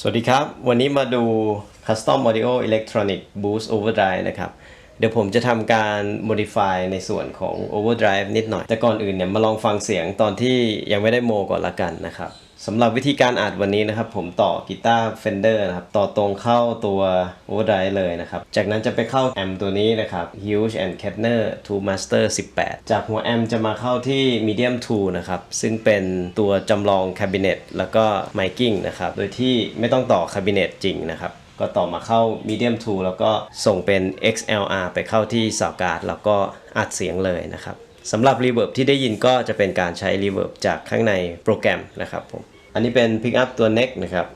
สวัสดีครับ วันนี้มาดู Custom Audio Electronic Boost Overdrive นะครับ เดี๋ยวผมจะทำการ modify ในส่วนของ overdrive นิดหน่อย แต่ก่อนอื่นเนี่ยมาลองฟังเสียงตอนที่ยังไม่ได้โมก่อนละกันนะครับ สำหรับวิธีการอัดวันนี้นะครับ ผมต่อกีตาร์ Fender นะครับต่อตรงเข้าตัว overdrive เลยนะครับ จากนั้นจะไปเข้าแอมตัวนี้นะครับ Huge and Kettner 2 Master 18 จากหัวแอมจะมาเข้าที่ Medium 2 นะครับ ซึ่งเป็นตัวจำลอง Cabinet แล้วก็ Miking นะครับ โดยที่ไม่ต้องต่อ Cabinet จริงนะครับ ก็ต่อมาเข้า Medium 2 แล้วก็ส่งเป็น XLR ไปเข้าที่สาวการ์ดแล้วก็อัดเสียงเลยนะครับ สำหรับรีเวิร์บที่ได้ยินก็จะเป็นการใช้รีเวิร์บจากข้างในโปรแกรมนะครับผม อันนี้เป็นพิกอัพตัว Neck นะครับ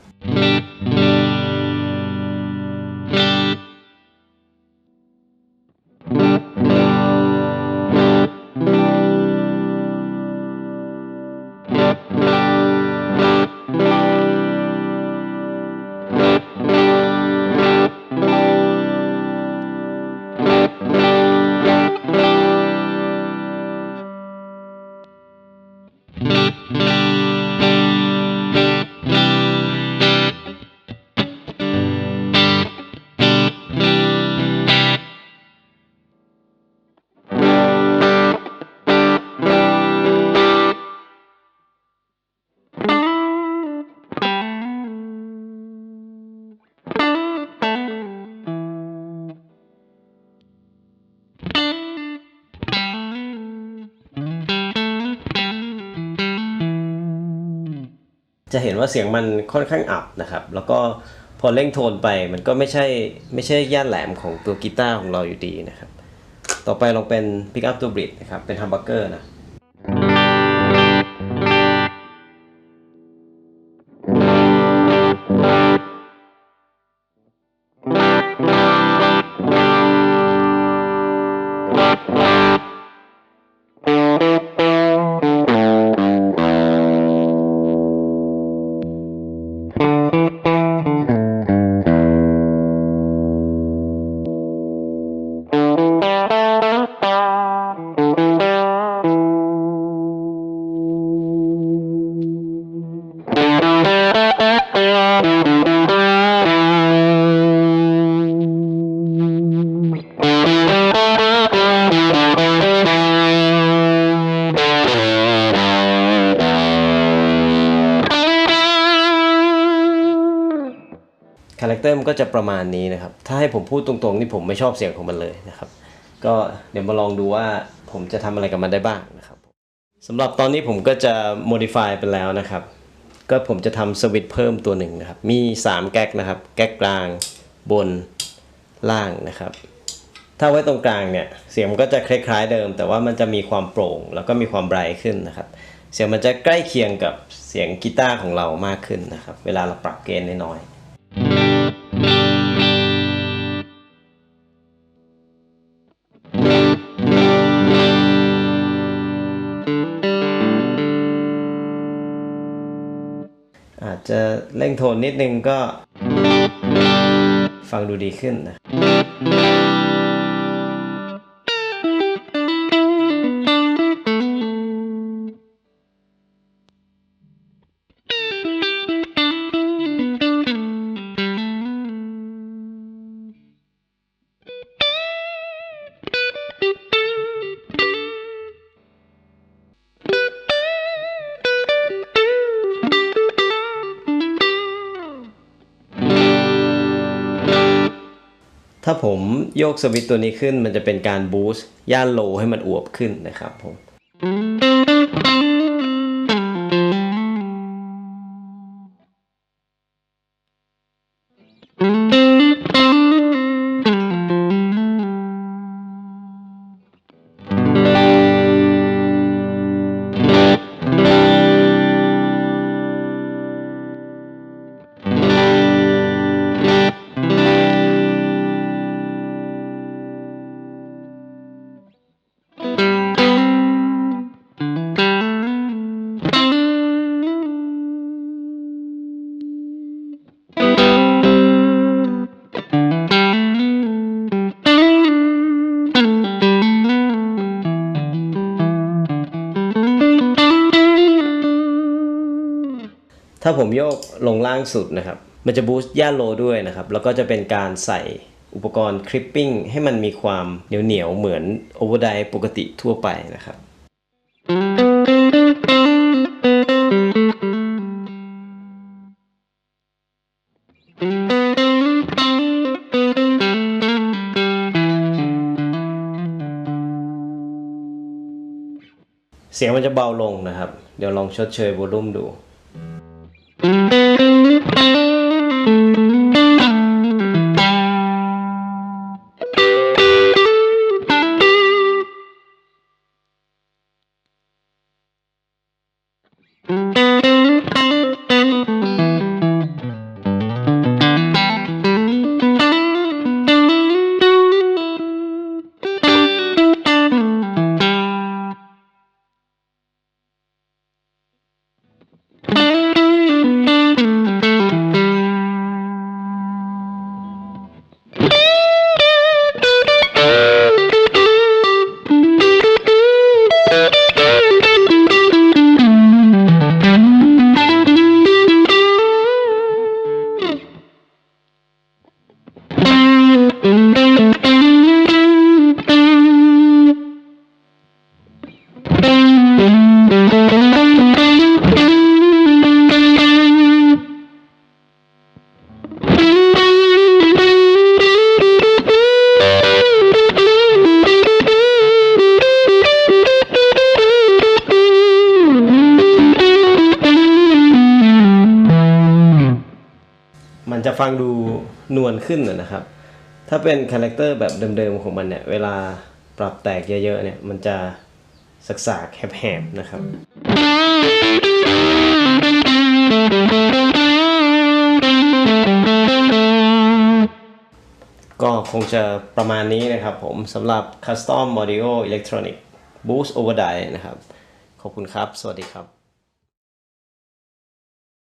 จะเห็นว่าเสียงมันค่อนข้างอับนะครับ แล้วก็พอเร่งโทนไปมันก็ไม่ใช่ไม่ใช่ย่านแหลมของตัวกีตาร์ของเราอยู่ดีนะครับ ต่อไปลองเป็นพิกอัพตัวบริดนะครับ เป็นฮัมบักเกอร์นะ คาแรคเตอร์มันก็จะประมาณนี้นะครับ ถ้าให้ผมพูดตรงๆนี่ผมไม่ชอบเสียงของมันเลยนะครับ ก็เดี๋ยวมาลองดูว่าผมจะทำอะไรกับมันได้บ้างนะครับสำหรับตอนนี้ผมก็จะ modify ไปแล้วนะครับ ก็ผมจะทำสวิตเพิ่มตัวหนึ่งนะครับ มี 3 แก๊กนะครับ แก๊กกลางบนล่างนะครับ ถ้าไว้ตรงกลางเนี่ย เสียงมันก็จะคล้ายๆเดิม แต่ว่ามันจะมีความโปร่ง แล้วก็มีความไบรท์ขึ้นนะครับ เสียงมันจะใกล้เคียงกับเสียงกีตาร์ของเรามากขึ้นนะครับ เวลาเราปรับเกณฑ์น้อย จจะเร่งโทนนิดนึงก็ฟังดูดีขึ้นนะ ถ้าผมโยกสวิตตัวนี้ขึ้นมันจะเป็นการบูสต์ย่านโลให้มันอวบขึ้นนะครับผม ถ้าผมโยกลงล่างสุดนะครับ มันจะบูสต์ย่าโลด้วยนะครับ แล้วก็จะเป็นการใส่อุปกรณ์คลิปปิ้งให้มันมีความเหนียวๆเหมือนโอเวอร์ไดปกติทั่วไปนะครับ เสียงมันจะเบาลงนะครับ เดี๋ยวลองชดเชยวอลลุ่มดู จะฟังดูนวลขึ้นนะครับ ถ้าเป็นคาแรคเตอร์แบบเดิมๆของมันเนี่ย เวลาปรับแตกเยอะๆเนี่ย มันจะสักๆแหบๆนะครับก็คงจะประมาณนี้นะครับผมสำหรับ Custom Audio Electronic Boost Overdrive นะครับ ขอบคุณครับ สวัสดีครับ